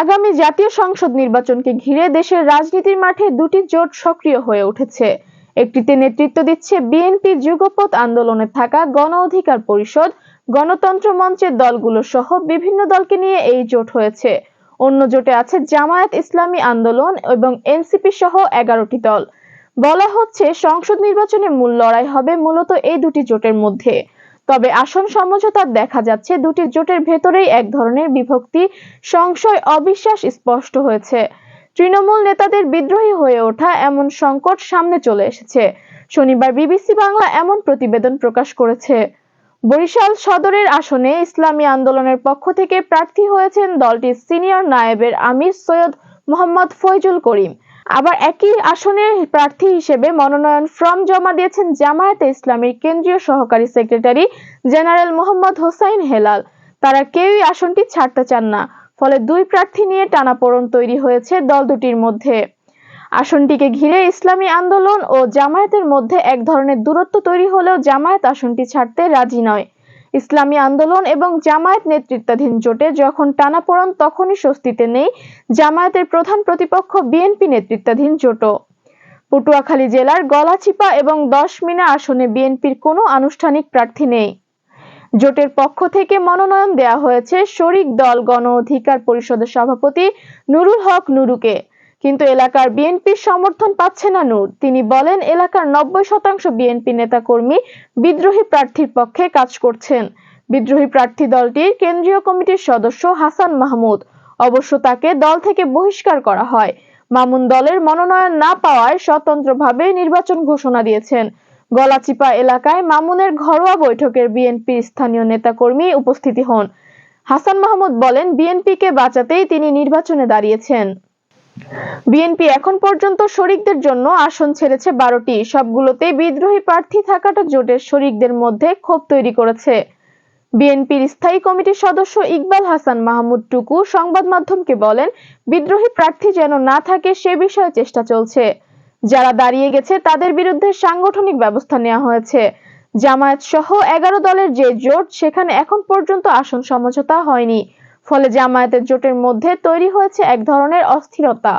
আগামী জাতীয় সংসদ নির্বাচনকে ঘিরে দেশের রাজনীতির মাঠে দুটি জোট সক্রিয় হয়ে উঠেছে। একটিতে নেতৃত্ব দিচ্ছে বিএনপি যুগপৎ আন্দোলনে থাকা গণ অধিকার পরিষদ, গণতন্ত্র মঞ্চের দলগুলো সহ বিভিন্ন দলকে নিয়ে এই জোট হয়েছে। অন্য জোটে আছে জামায়াত ইসলামী আন্দোলন এবং এনসিপি সহ এগারোটি দল। বলা হচ্ছে সংসদ নির্বাচনে মূল লড়াই হবে মূলত এই দুটি জোটের মধ্যে। তবে আসন সমঝোতা দেখা যাচ্ছে, দুটি জোটের ভেতরেই এক ধরনের বিভক্তি। সংশয়, অবিশ্বাস স্পষ্ট হয়েছে। তৃণমূল নেতাদের বিদ্রোহী হয়ে ওঠা এমন সংকট সামনে চলে এসেছে। শনিবার বিবিসি বাংলা এমন প্রতিবেদন প্রকাশ করেছে। বরিশাল সদরের আসনে ইসলামী আন্দোলনের পক্ষ থেকে প্রার্থী হয়েছেন দলটির সিনিয়র নায়েবের আমির সৈয়দ মোহাম্মদ ফৈজুল করিম। আবার একই আসনের প্রার্থী হিসেবে মনোনয়ন ফর্ম জমা দিয়েছেন জামায়াতে ইসলামীর কেন্দ্রীয় সহকারী সেক্রেটারি জেনারেল মোহাম্মদ হোসাইন হেলাল। তারা কেউই আসনটি ছাড়তে চান না, ফলে দুই প্রার্থী নিয়ে টানাপোড়েন তৈরি হয়েছে দল দুটির মধ্যে। আসনটিকে ঘিরে ইসলামী আন্দোলন ও জামায়াতের মধ্যে এক ধরনের দূরত্ব তৈরি হলেও জামায়াত আসনটি ছাড়তে রাজি নয়। ইসলামী আন্দোলন এবং জামায়াত নেতৃত্বাধীন জোটে যখন টানাপোড়েন তখনই স্বস্তিতে নেই জামায়াতের প্রধান প্রতিপক্ষ বিএনপি নেতৃত্বাধীন জোটও। পটুয়াখালী জেলার গলাচিপা এবং দশমিনা আসনে বিএনপির কোনো আনুষ্ঠানিক প্রার্থী নেই। জোটের পক্ষ থেকে মনোনয়ন দেয়া হয়েছে শরিক দল গণ অধিকার পরিষদের সভাপতি নুরুল হক নুরুকে। কিন্তু এলাকার বিএনপির সমর্থন পাচ্ছে না নূর। তিনি বলেন, এলাকার নব্বই শতাংশ বিএনপি নেতাকর্মী বিদ্রোহী প্রার্থীর পক্ষে কাজ করছেন। বিদ্রোহী প্রার্থী দলটির কেন্দ্রীয় কমিটির সদস্য হাসান মাহমুদ। অবশ্য তাকে দল থেকে বহিষ্কার করা হয়। মামুন দলের মনোনয়ন না পাওয়ায় স্বতন্ত্রভাবে নির্বাচন ঘোষণা দিয়েছেন। গলাচিপা এলাকায় মামুনের ঘরোয়া বৈঠকের বিএনপির স্থানীয় নেতাকর্মী উপস্থিতি হন। হাসান মাহমুদ বলেন, বিএনপিকে বাঁচাতেই তিনি নির্বাচনে দাঁড়িয়েছেন। বিএনপি এখন পর্যন্ত শরিকদের জন্য আসন ছেড়েছে বারোটি। সবগুলোতেই বিদ্রোহী প্রার্থী থাকাটা জোটের শরিকদের মধ্যে ক্ষোভ তৈরি করেছে। বিএনপির স্থায়ী কমিটির সদস্য ইকবাল হাসান মাহমুদ টুকু সংবাদ মাধ্যমকে বলেন, বিদ্রোহী প্রার্থী যেন না থাকে সে বিষয়ে চেষ্টা চলছে। যারা দাঁড়িয়ে গেছে তাদের বিরুদ্ধে সাংগঠনিক ব্যবস্থা নেওয়া হয়েছে। জামায়াত সহ এগারো দলের যে জোট, সেখানে এখন পর্যন্ত আসন সমঝোতা হয়নি। ফলে জামায়াতের জোটের মধ্যে তৈরি হয়েছে এক ধরনের অস্থিরতা।